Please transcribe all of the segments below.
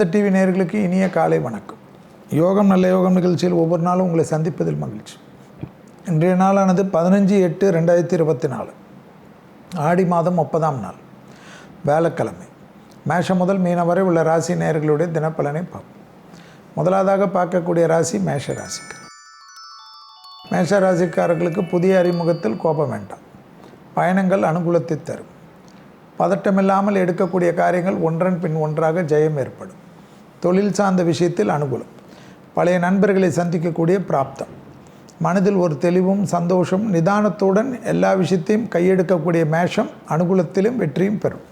வேத டிவி நேயர்களுக்கு இனிய காலை வணக்கம். யோகம் நல்ல யோகம் நிகழ்ச்சியில் ஒவ்வொரு நாளும் உங்களை சந்திப்பதில் மகிழ்ச்சி. இன்றைய நாளானது பதினஞ்சு எட்டு ரெண்டாயிரத்தி இருபத்தி நாலு. ஆடி மாதம் முப்பதாம் நாள். வேலைக்கிழமை மேஷம் முதல் மீனம் வரை உள்ள ராசி நேயர்களுடைய தினப்பலனை பார்ப்போம். முதலாவதாக பார்க்கக்கூடிய ராசி மேஷ ராசிக்கு மேஷ ராசிக்காரர்களுக்கு புதிய அறிமுகத்தில் கோபம் வேண்டாம். பயணங்கள் அனுகூலத்தை தரும். பதட்டமில்லாமல் எடுக்கக்கூடிய காரியங்கள் ஒன்றன் பின் ஒன்றாக ஜெயம் ஏற்படும். தொழில் சார்ந்த விஷயத்தில் அனுகூலம். பழைய நண்பர்களை சந்திக்கக்கூடிய பிராப்தம். மனதில் ஒரு தெளிவும் சந்தோஷம் நிதானத்துடன் எல்லா விஷயத்தையும் கையெடுக்கக்கூடிய மேஷம் அனுகூலத்திலும் வெற்றியும் பெறும்.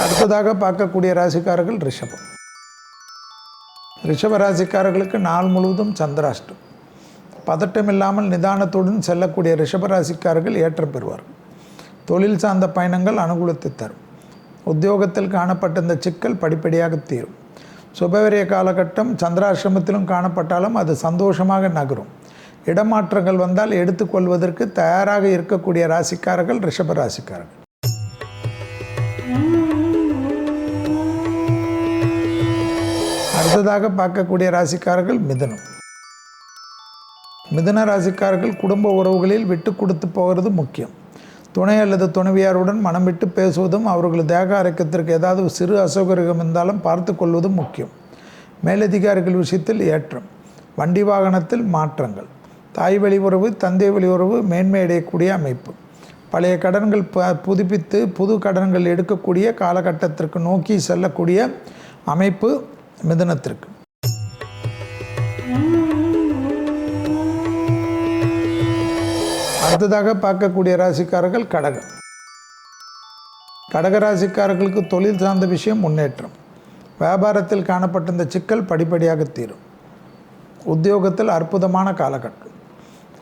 அடுத்ததாக பார்க்கக்கூடிய ராசிக்காரர்கள் ரிஷபம். ரிஷப ராசிக்காரர்களுக்கு நாள் முழுவதும் சந்திராஷ்டம். பதட்டம் இல்லாமல் நிதானத்துடன் செல்லக்கூடிய ரிஷபராசிக்காரர்கள் ஏற்றம் பெறுவார்கள். தொழில் சார்ந்த பயணங்கள் அனுகூலத்தை தரும். உத்தியோகத்தில் காணப்பட்ட இந்த சிக்கல் படிப்படியாக தீரும். சுபவரிய காலகட்டம் சந்திராசிரமத்திலும் காணப்பட்டாலும் அது சந்தோஷமாக நகரும். இடமாற்றங்கள் வந்தால் எடுத்துக்கொள்வதற்கு தயாராக இருக்கக்கூடிய ராசிக்காரர்கள் ரிஷப ராசிக்காரர்கள். அடுத்ததாக பார்க்கக்கூடிய ராசிக்காரர்கள் மிதனம். மிதன ராசிக்காரர்கள் குடும்ப உறவுகளில் விட்டு கொடுத்து போகிறது முக்கியம். துணை அல்லது துணைவியாருடன் மனம் விட்டு பேசுவதும் அவர்கள் தேக அரக்கத்திற்கு ஏதாவது சிறு அசௌகரியம் இருந்தாலும் பார்த்து கொள்வதும் முக்கியம். மேலதிகாரிகள் விஷயத்தில் ஏற்றம் வண்டி வாகனத்தில் மாற்றங்கள் தாய் வழி உறவு தந்தை வழி உறவு மேன்மை அடையக்கூடிய அமைப்பு. பழைய கடன்கள் ப புதுப்பித்து புது கடன்கள் எடுக்கக்கூடிய காலகட்டத்திற்கு நோக்கி செல்லக்கூடிய அமைப்பு மிதனத்திற்கு. அடுத்ததாக பார்க்கக்கூடிய ராசிக்காரர்கள் கடகம். கடக ராசிக்காரர்களுக்கு தொழில் சார்ந்த விஷயம் முன்னேற்றம். வியாபாரத்தில் காணப்பட்ட இந்த சிக்கல் படிப்படியாக தீரும். உத்தியோகத்தில் அற்புதமான காலகட்டம்.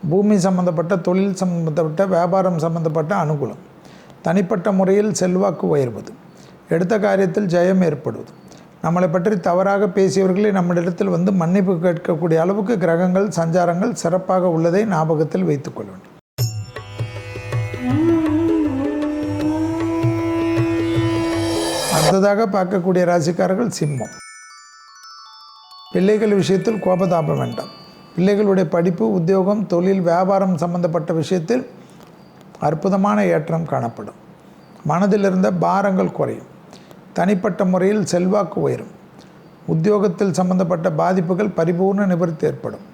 பூமி சம்பந்தப்பட்ட தொழில் சம்பந்தப்பட்ட வியாபாரம் சம்பந்தப்பட்ட அனுகூலம். தனிப்பட்ட முறையில் செல்வாக்கு உயர்வது. எடுத்த காரியத்தில் ஜெயம் ஏற்படுவது. நம்மளை பற்றி தவறாக பேசியவர்களை நம்மளிடத்தில் வந்து மன்னிப்பு கேட்கக்கூடிய அளவுக்கு கிரகங்கள் சஞ்சாரங்கள் சிறப்பாக உள்ளதை ஞாபகத்தில் வைத்துக்கொள்ள வேண்டும் அடுத்ததாக பார்க்கக்கூடிய ராசிக்காரர்கள் சிம்மம். பிள்ளைகள் விஷயத்தில் கோபதாபம் வேண்டாம். பிள்ளைகளுடைய படிப்பு உத்தியோகம் தொழில் வியாபாரம் சம்பந்தப்பட்ட விஷயத்தில் அற்புதமான ஏற்றம் காணப்படும். மனதில் இருந்த பாரங்கள் குறையும். தனிப்பட்ட முறையில் செல்வாக்கு உயரும். உத்தியோகத்தில் சம்பந்தப்பட்ட பாதிப்புகள் பரிபூர்ண நிவர்த்தி ஏற்படும்.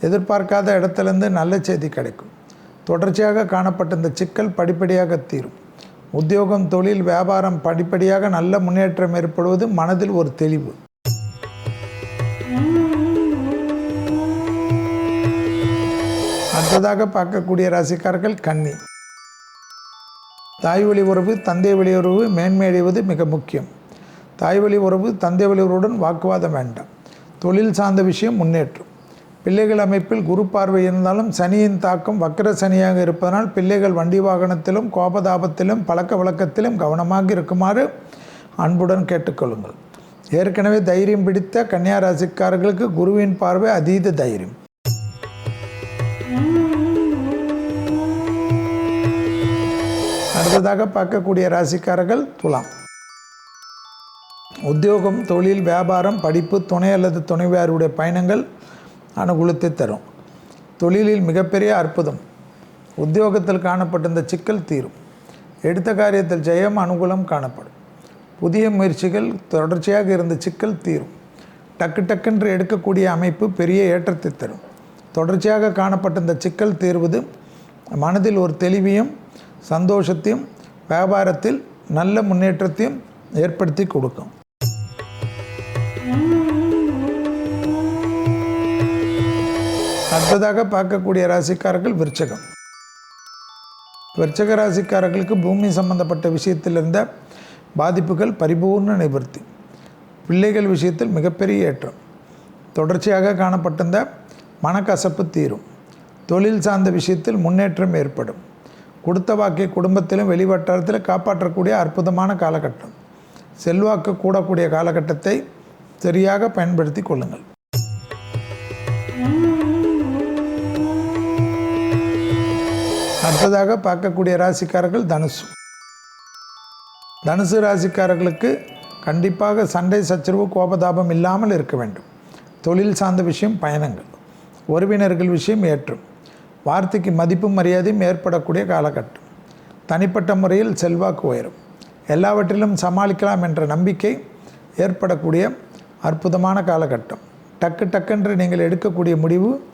எதிர்பார்க்காத இடத்துலேருந்து நல்ல செய்தி கிடைக்கும். தொடர்ச்சியாக காணப்பட்ட இந்த சிக்கல் படிப்படியாக தீரும். உத்தியோகம் தொழில் வியாபாரம் படிப்படியாக நல்ல முன்னேற்றம் ஏற்படுவது மனதில் ஒரு தெளிவு. அடுத்ததாக பார்க்கக்கூடிய ராசிக்காரர்கள் கன்னி. தாய் வழி உறவு தந்தை வழி உறவு மேன்மையடைவது மிக முக்கியம். தாய் வழி உறவு தந்தை வழி உறவுடன் வாக்குவாதம் வேண்டாம். தொழில் சார்ந்த விஷயம் முன்னேற்றம். பிள்ளைகள் அமைப்பில் குரு பார்வை இருந்தாலும் சனியின் தாக்கம் வக்கர சனியாக இருப்பதனால் பிள்ளைகள் வண்டி வாகனத்திலும் கோபதாபத்திலும் பழக்க வழக்கத்திலும் கவனமாக இருக்குமாறு அன்புடன் கேட்டுக்கொள்ளுங்கள். ஏற்கனவே தைரியம் பிடித்த கன்னியா ராசிக்காரர்களுக்கு குருவின் பார்வை அதீத தைரியம். அடுத்ததாக பார்க்கக்கூடிய ராசிக்காரர்கள் துலாம். உத்தியோகம் தொழில் வியாபாரம் படிப்பு துணை அல்லது துணைவியாருடைய பயணங்கள் அனுகூலத்தை தரும். தொழிலில் மிகப்பெரிய அற்புதம். உத்தியோகத்தில் காணப்பட்ட இந்த சிக்கல் தீரும். எடுத்த காரியத்தில் ஜெயம் அனுகூலம் காணப்படும். புதிய முயற்சிகள் தொடர்ச்சியாக இருந்த சிக்கல் தீரும். டக்கு டக்குன்று எடுக்கக்கூடிய அமைப்பு பெரிய ஏற்றத்தை தரும். தொடர்ச்சியாக காணப்பட்ட இந்த சிக்கல் தீர்வது மனதில் ஒரு தெளிவையும் சந்தோஷத்தையும் வியாபாரத்தில் நல்ல முன்னேற்றத்தையும் ஏற்படுத்தி கொடுக்கும். அடுத்ததாக பார்க்கக்கூடிய ராசிக்காரர்கள் விருச்சகம். விருச்சக ராசிக்காரர்களுக்கு பூமி சம்பந்தப்பட்ட விஷயத்தில் இருந்த பாதிப்புகள் பரிபூர்ண நிவர்த்தி. பிள்ளைகள் விஷயத்தில் மிகப்பெரிய ஏற்றம். தொடர்ச்சியாக காணப்பட்டிருந்த மனக்கசப்பு தீரும். தொழில் சார்ந்த விஷயத்தில் முன்னேற்றம் ஏற்படும். கொடுத்த வாக்கை குடும்பத்திலும் வெளிவட்டாரத்திலும் காப்பாற்றக்கூடிய அற்புதமான காலகட்டம். செல்வாக்கு கூடக்கூடிய காலகட்டத்தை சரியாக பயன்படுத்தி கொள்ளுங்கள். அடுத்ததாக பார்க்கக்கூடிய ராசிக்காரர்கள் தனுசு. தனுசு ராசிக்காரர்களுக்கு கண்டிப்பாக சண்டை சச்சரவு கோபதாபம் இல்லாமல் இருக்க வேண்டும். தொழில் சார்ந்த விஷயம் பயணங்கள். உறவினர்கள் விஷயம் ஏற்றும். வார்த்தைக்கு மதிப்பும் மரியாதையும் ஏற்படக்கூடிய காலகட்டம். தனிப்பட்ட முறையில் செல்வாக்கு உயரும். எல்லாவற்றிலும் சமாளிக்கலாம் என்ற நம்பிக்கை ஏற்படக்கூடிய அற்புதமான காலகட்டம். டக்கு டக்கென்று நீங்கள் எடுக்கக்கூடிய முடிவு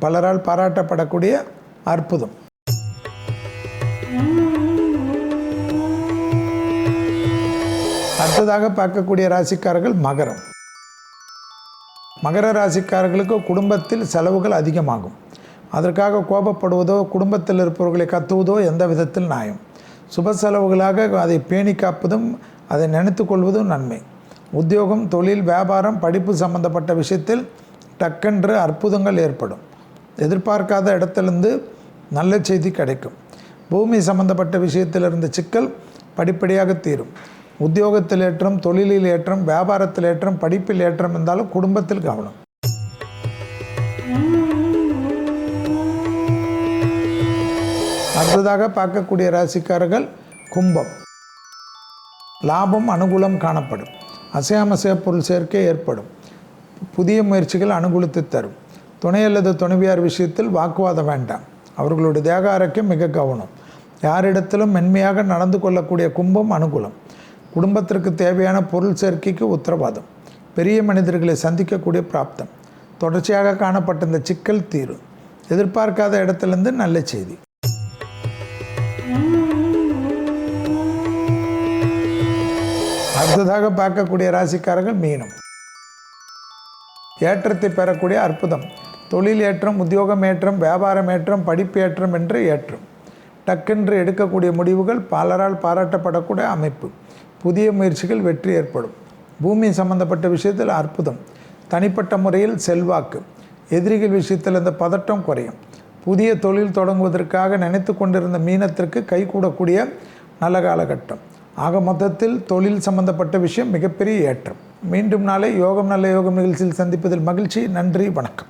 பலரால் பாராட்டப்படக்கூடிய அற்புதம். அடுத்ததாக பார்க்கக்கூடிய ராசிக்காரர்கள் மகரம். மகர ராசிக்காரர்களுக்கு குடும்பத்தில் செலவுகள் அதிகமாகும். அதற்காக கோபப்படுவதோ குடும்பத்தில் இருப்பவர்களை கத்துவதோ எந்த விதத்தில் நியாயம். சுப செலவுகளாக அதை பேணி காப்பதும் அதை நினைத்து கொள்வதும் நன்மை. உத்தியோகம் தொழில் வியாபாரம் படிப்பு சம்பந்தப்பட்ட விஷயத்தில் டக்கென்று அற்புதங்கள் ஏற்படும். எதிர்பார்க்காத இடத்திலிருந்து நல்ல செய்தி கிடைக்கும். பூமி சம்பந்தப்பட்ட விஷயத்தில் இருந்த சிக்கல் படிப்படியாக தீரும். உத்தியோகத்தில் ஏற்றம் தொழிலில் ஏற்றம் வியாபாரத்தில் ஏற்றம் படிப்பில் ஏற்றம் இருந்தாலும் குடும்பத்தில் கவனம். அடுத்ததாக பார்க்கக்கூடிய ராசிக்காரர்கள் கும்பம். லாபம் அனுகூலம் காணப்படும். அசையாமசைய பொருள் சேர்க்கை ஏற்படும். புதிய முயற்சிகள் அனுகூலத்தை தரும். துணை அல்லது துணைவியார் விஷயத்தில் வாக்குவாதம் வேண்டாம். அவர்களுடைய தேக ஆரோக்கியம் மிக கவனம். யாரிடத்திலும் மென்மையாக நடந்து கொள்ளக்கூடிய கும்பம் அனுகூலம். குடும்பத்திற்கு தேவையான பொருள் சேர்க்கைக்கு உத்தரவாதம். பெரிய மனிதர்களை சந்திக்கக்கூடிய பிராப்தம். தொடர்ச்சியாக காணப்பட்ட இந்த சிக்கல் தீரும் எதிர்பார்க்காத இடத்துலேருந்து நல்ல செய்தி. அடுத்ததாக பார்க்கக்கூடிய ராசிக்காரர்கள் மீனம். ஏற்றத்தை பெறக்கூடிய அற்புதம். தொழில் ஏற்றம் உத்தியோகம் ஏற்றம் வியாபாரம் ஏற்றம் படிப்பு ஏற்றம் என்று ஏற்றம். டக்கென்று எடுக்கக்கூடிய முடிவுகள் பலரால் பாராட்டப்படக்கூடிய அமைப்பு. புதிய முயற்சிகள் வெற்றி ஏற்படும். பூமி சம்பந்தப்பட்ட விஷயத்தில் அற்புதம். தனிப்பட்ட முறையில் செல்வாக்கு. எதிரிகள் விஷயத்தில் இந்த பதட்டம் குறையும். புதிய தொழில் தொடங்குவதற்காக நினைத்து கொண்டிருந்த மீனத்திற்கு கைகூடக்கூடிய நல்ல காலகட்டம். ஆக மொத்தத்தில் தொழில் சம்பந்தப்பட்ட விஷயம் மிகப்பெரிய ஏற்றம். மீண்டும் நாளை யோகம் நல்ல யோகம் நிகழ்ச்சியில் சந்திப்பதில் மகிழ்ச்சி. நன்றி வணக்கம்.